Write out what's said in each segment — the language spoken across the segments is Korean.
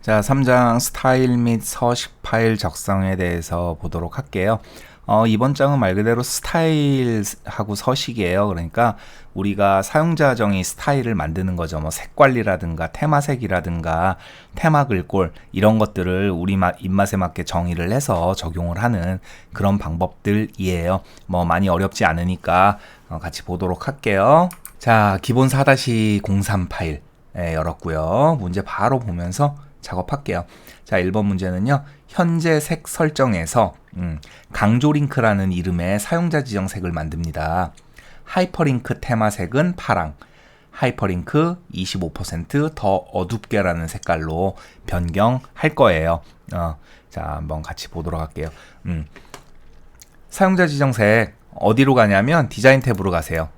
자, 3장 스타일 및 서식 파일 적성에 대해서 보도록 할게요. 어, 이번 장은 말 그대로 스타일하고 서식이에요. 그러니까 우리가 사용자 정의 스타일을 만드는 거죠. 뭐 색관리라든가 테마색이라든가 테마 글꼴 이런 것들을 우리 입맛에 맞게 정의를 해서 적용을 하는 그런 방법들이에요. 뭐 많이 어렵지 않으니까 어, 같이 보도록 할게요. 자, 기본 4-03 파일 예, 열었고요. 문제 바로 보면서 작업할게요. 자, 1번 문제는요. 현재 색 설정에서 음, 강조링크라는 이름의 사용자 지정 색을 만듭니다. 하이퍼링크 테마색은 파랑, 하이퍼링크 25%더 어둡게라는 색깔로 변경할 거예요. 어, 자, 한번 같이 보도록 할게요. 음, 사용자 지정색 어디로 가냐면 디자인 탭으로 가세요.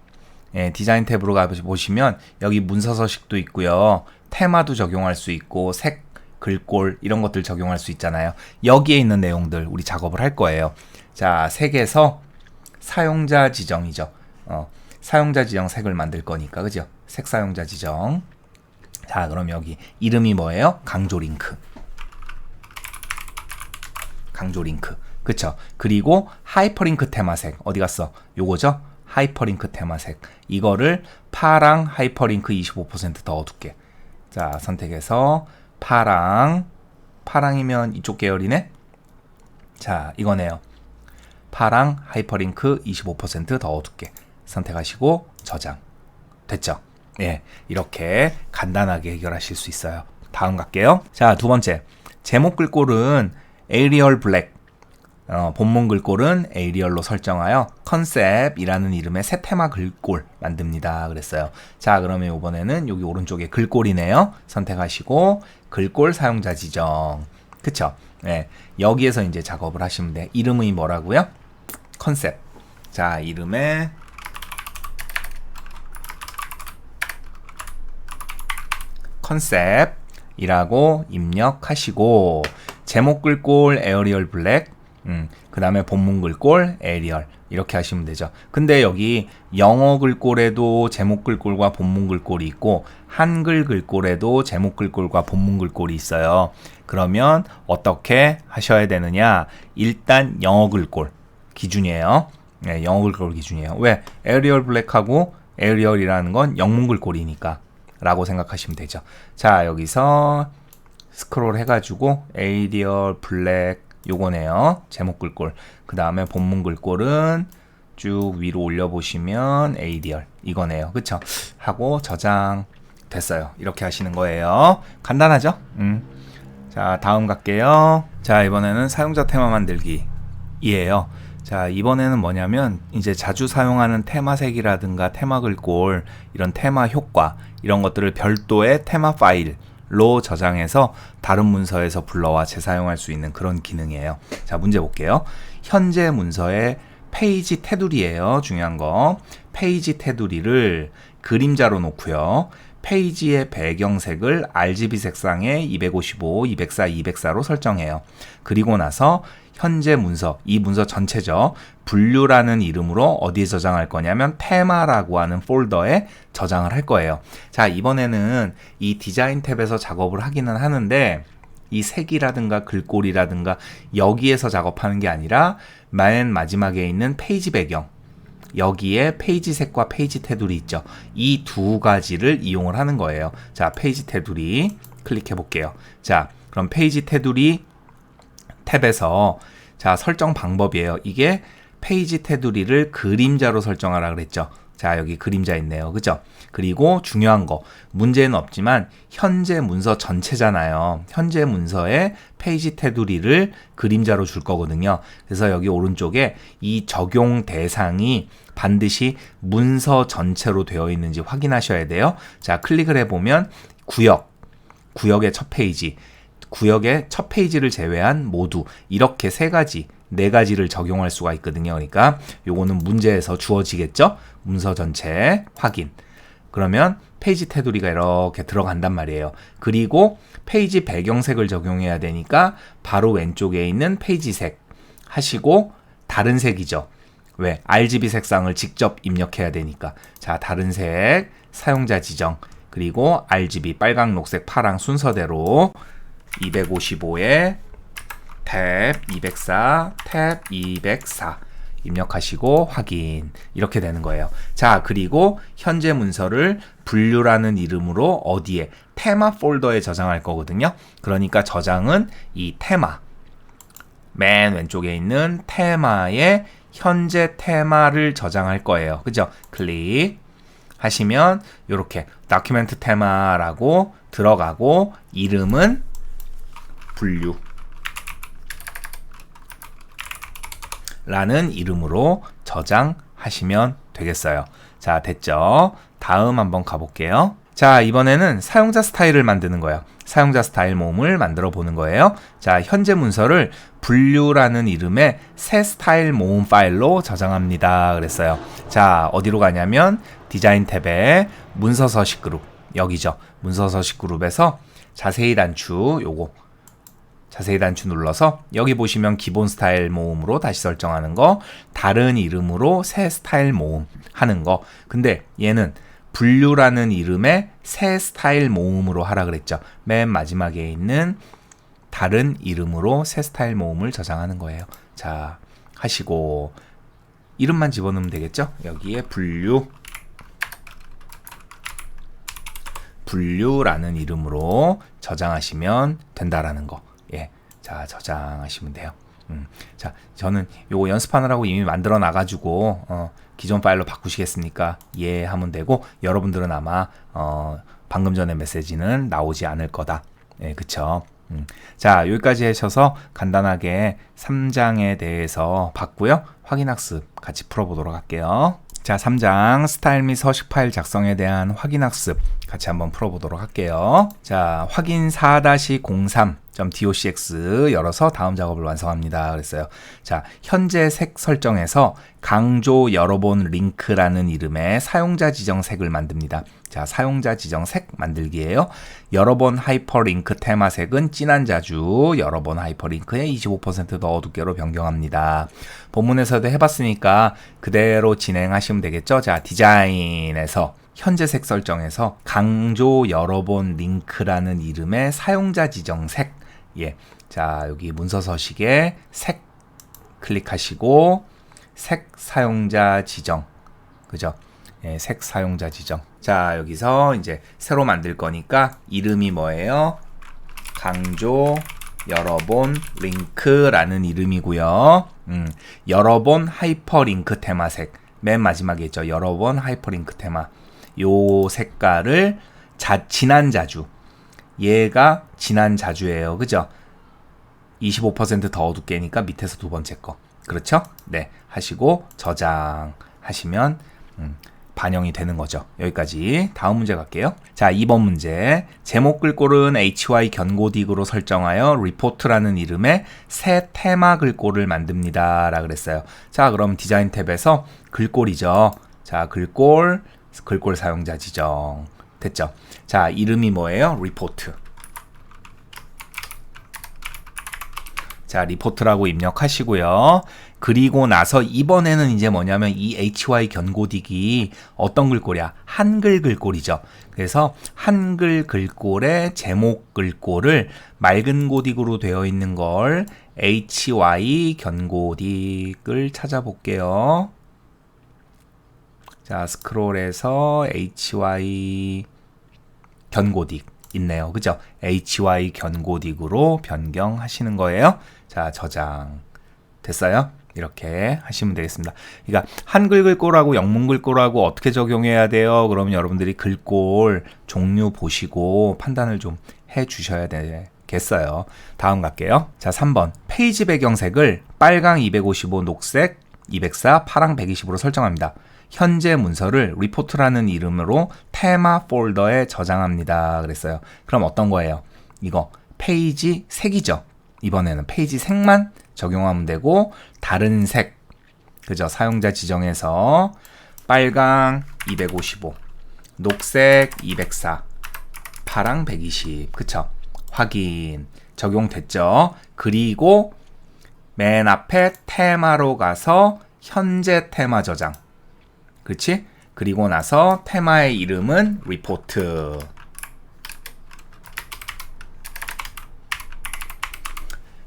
예, 디자인 탭으로 가보시면 여기 문서 서식도 있고요. 테마도 적용할 수 있고 색 글꼴 이런 것들 적용할 수 있잖아요. 여기에 있는 내용들 우리 작업을 할 거예요. 자, 색에서 사용자 지정이죠. 어, 사용자 지정 색을 만들 거니까 그죠? 색 사용자 지정. 자, 그럼 여기 이름이 뭐예요? 강조 링크. 강조 링크. 그쵸? 그리고 하이퍼링크 테마색 어디 갔어? 요거죠? 하이퍼링크 테마색. 이거를 파랑 하이퍼링크 25%더 어둡게. 자, 선택해서 파랑. 파랑이면 이쪽 계열이네. 자, 이거네요. 파랑 하이퍼링크 25%더 어둡게 선택하시고 저장. 됐죠? 예. 이렇게 간단하게 해결하실 수 있어요. 다음 갈게요. 자, 두 번째. 제목 글꼴은 에리얼 블랙. 어, 본문 글꼴은 에리얼로 설정하여 컨셉이라는 이름의 새 테마 글꼴 만듭니다. 그랬어요. 자, 그러면 이번에는 여기 오른쪽에 글꼴이네요. 선택하시고 글꼴 사용자 지정. 그쵸? 네. 여기에서 이제 작업을 하시면 돼. 이름이 뭐라고요? 컨셉. 자, 이름에 컨셉이라고 입력하시고 제목 글꼴 에어리얼 블랙 음, 그 다음에 본문 글꼴, 에리얼 이렇게 하시면 되죠. 근데 여기 영어 글꼴에도 제목 글꼴과 본문 글꼴이 있고 한글 글꼴에도 제목 글꼴과 본문 글꼴이 있어요. 그러면 어떻게 하셔야 되느냐? 일단 영어 글꼴 기준이에요. 네, 영어 글꼴 기준이에요. 왜? 에리얼 블랙하고 에리얼이라는 건 영문 글꼴이니까 라고 생각하시면 되죠. 자, 여기서 스크롤 해가지고 에리얼 블랙 요거네요. 제목 글꼴. 그 다음에 본문 글꼴은 쭉 위로 올려보시면 ADR. 이거네요. 그쵸? 하고 저장 됐어요. 이렇게 하시는 거예요. 간단하죠? 음. 자, 다음 갈게요. 자, 이번에는 사용자 테마 만들기. 이에요. 자, 이번에는 뭐냐면, 이제 자주 사용하는 테마색이라든가 테마 글꼴, 이런 테마 효과, 이런 것들을 별도의 테마 파일, 로 저장해서 다른 문서에서 불러와 재사용할 수 있는 그런 기능이에요. 자, 문제 볼게요. 현재 문서의 페이지 테두리예요. 중요한 거. 페이지 테두리를 그림자로 놓고요. 페이지의 배경색을 RGB 색상의 255, 204, 204로 설정해요. 그리고 나서 현재 문서, 이 문서 전체죠. 분류라는 이름으로 어디에 저장할 거냐면 테마라고 하는 폴더에 저장을 할 거예요. 자, 이번에는 이 디자인 탭에서 작업을 하기는 하는데 이 색이라든가 글꼴이라든가 여기에서 작업하는 게 아니라 맨 마지막에 있는 페이지 배경 여기에 페이지 색과 페이지 테두리 있죠. 이 두 가지를 이용을 하는 거예요. 자, 페이지 테두리 클릭해 볼게요. 자, 그럼 페이지 테두리 탭에서 자, 설정 방법이에요. 이게 페이지 테두리를 그림자로 설정하라 그랬죠. 자, 여기 그림자 있네요. 그죠? 그리고 중요한 거, 문제는 없지만 현재 문서 전체잖아요. 현재 문서에 페이지 테두리를 그림자로 줄 거거든요. 그래서 여기 오른쪽에 이 적용 대상이 반드시 문서 전체로 되어 있는지 확인하셔야 돼요. 자, 클릭을 해보면 구역, 구역의 첫 페이지, 구역의 첫 페이지를 제외한 모두 이렇게 세 가지 네 가지를 적용할 수가 있거든요. 그러니까 요거는 문제에서 주어지겠죠? 문서 전체 확인. 그러면 페이지 테두리가 이렇게 들어간단 말이에요. 그리고 페이지 배경색을 적용해야 되니까 바로 왼쪽에 있는 페이지색 하시고 다른 색이죠. 왜? RGB 색상을 직접 입력해야 되니까. 자, 다른 색, 사용자 지정, 그리고 RGB 빨강, 녹색, 파랑 순서대로 255에 탭 204, 탭 204 입력하시고 확인 이렇게 되는 거예요. 자 그리고 현재 문서를 분류라는 이름으로 어디에 테마 폴더에 저장할 거거든요. 그러니까 저장은 이 테마 맨 왼쪽에 있는 테마에 현재 테마를 저장할 거예요. 그죠? 클릭 하시면 이렇게 다큐멘트 테마라고 들어가고 이름은 분류 라는 이름으로 저장하시면 되겠어요. 자, 됐죠? 다음 한번 가볼게요. 자, 이번에는 사용자 스타일을 만드는 거예요. 사용자 스타일 모음을 만들어 보는 거예요. 자, 현재 문서를 분류라는 이름의 새 스타일 모음 파일로 저장합니다. 그랬어요. 자, 어디로 가냐면 디자인 탭에 문서 서식 그룹 여기죠. 문서 서식 그룹에서 자세히 단추 요거 자세히 단추 눌러서 여기 보시면 기본 스타일 모음으로 다시 설정하는 거, 다른 이름으로 새 스타일 모음 하는 거. 근데 얘는 분류라는 이름의 새 스타일 모음으로 하라 그랬죠. 맨 마지막에 있는 다른 이름으로 새 스타일 모음을 저장하는 거예요. 자, 하시고 이름만 집어넣으면 되겠죠? 여기에 분류 분류라는 이름으로 저장하시면 된다라는 거. 예. 자, 저장하시면 돼요. 음. 자, 저는 요거 연습하느라고 이미 만들어 놔가지고, 어, 기존 파일로 바꾸시겠습니까? 예, 하면 되고, 여러분들은 아마, 어, 방금 전에 메시지는 나오지 않을 거다. 예, 그쵸. 음. 자, 여기까지 하셔서 간단하게 3장에 대해서 봤고요. 확인학습 같이 풀어보도록 할게요. 자, 3장 스타일 및 서식 파일 작성에 대한 확인 학습 같이 한번 풀어보도록 할게요. 자, 확인 4-03.docx 열어서 다음 작업을 완성합니다. 그랬어요. 자, 현재 색 설정에서 강조 여러 번 링크라는 이름의 사용자 지정 색을 만듭니다. 자, 사용자 지정 색 만들기예요. 여러 번 하이퍼링크 테마 색은 진한 자주, 여러 번 하이퍼링크에 25%더 어둡게로 변경합니다. 본문에서도 해봤으니까 그대로 진행하시면 되겠죠. 자, 디자인에서 현재 색 설정에서 강조 여러 번 링크라는 이름의 사용자 지정 색. 예. 자, 여기 문서 서식에 색 클릭하시고 색 사용자 지정. 그죠? 예, 색 사용자 지정. 자, 여기서 이제 새로 만들 거니까 이름이 뭐예요? 강조 여러 번 링크라는 이름이고요. 음, 여러 번 하이퍼링크 테마색. 맨 마지막에 있죠. 여러 번 하이퍼링크 테마. 요 색깔을 자, 진한 자주. 얘가 진한 자주예요. 그죠? 25%더 어둡게니까 밑에서 두 번째 거. 그렇죠? 네. 하시고 저장하시면 음, 반영이 되는 거죠. 여기까지. 다음 문제 갈게요. 자, 2번 문제. 제목 글꼴은 hy 견고딕으로 설정하여 리포트라는 이름의 새 테마 글꼴을 만듭니다. 라 그랬어요. 자, 그럼 디자인 탭에서 글꼴이죠. 자, 글꼴, 글꼴 사용자 지정. 됐죠? 자, 이름이 뭐예요? 리포트. 자, 리포트라고 입력하시고요. 그리고 나서 이번에는 이제 뭐냐면 이 hy 견고딕이 어떤 글꼴이야? 한글 글꼴이죠. 그래서 한글 글꼴의 제목 글꼴을 맑은 고딕으로 되어 있는 걸 hy 견고딕을 찾아볼게요. 자, 스크롤에서 hy 견고딕 있네요. 그죠? hy 견고딕으로 변경하시는 거예요. 자, 저장 됐어요? 이렇게 하시면 되겠습니다. 그러니까 한글 글꼴하고 영문 글꼴하고 어떻게 적용해야 돼요? 그러면 여러분들이 글꼴 종류 보시고 판단을 좀 해 주셔야 되겠어요. 다음 갈게요. 자, 3번. 페이지 배경색을 빨강 255, 녹색 204, 파랑 120으로 설정합니다. 현재 문서를 리포트라는 이름으로 테마 폴더에 저장합니다. 그랬어요. 그럼 어떤 거예요? 이거 페이지 색이죠. 이번에는 페이지 색만 적용하면 되고 다른 색 그죠? 사용자 지정에서 빨강 255, 녹색 204, 파랑 120 그쵸? 확인 적용됐죠? 그리고 맨 앞에 테마로 가서 현재 테마 저장 그렇지? 그리고 나서 테마의 이름은 리포트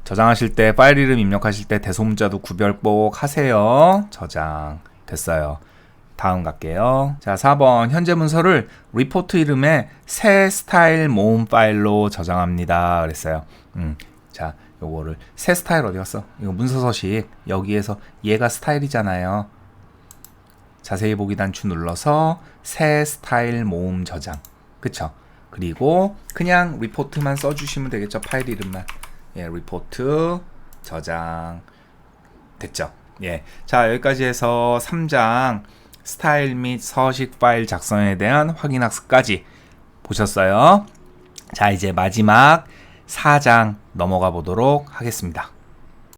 저장하실 때 파일 이름 입력하실 때 대소문자도 구별 꼭 하세요. 저장 됐어요. 다음 갈게요. 자, 4번 현재 문서를 리포트 이름의 새 스타일 모음 파일로 저장합니다. 그랬어요. 음. 자, 요거를 새 스타일 어디 갔어? 이거 문서 서식 여기에서 얘가 스타일이잖아요. 자세히 보기 단추 눌러서 새 스타일 모음 저장. 그쵸? 그리고 그냥 리포트만 써주시면 되겠죠. 파일 이름만. 예, 리포트 저장 됐죠. 예. 자, 여기까지 해서 3장 스타일 및 서식 파일 작성에 대한 확인 학습까지 보셨어요. 자, 이제 마지막 4장 넘어가 보도록 하겠습니다.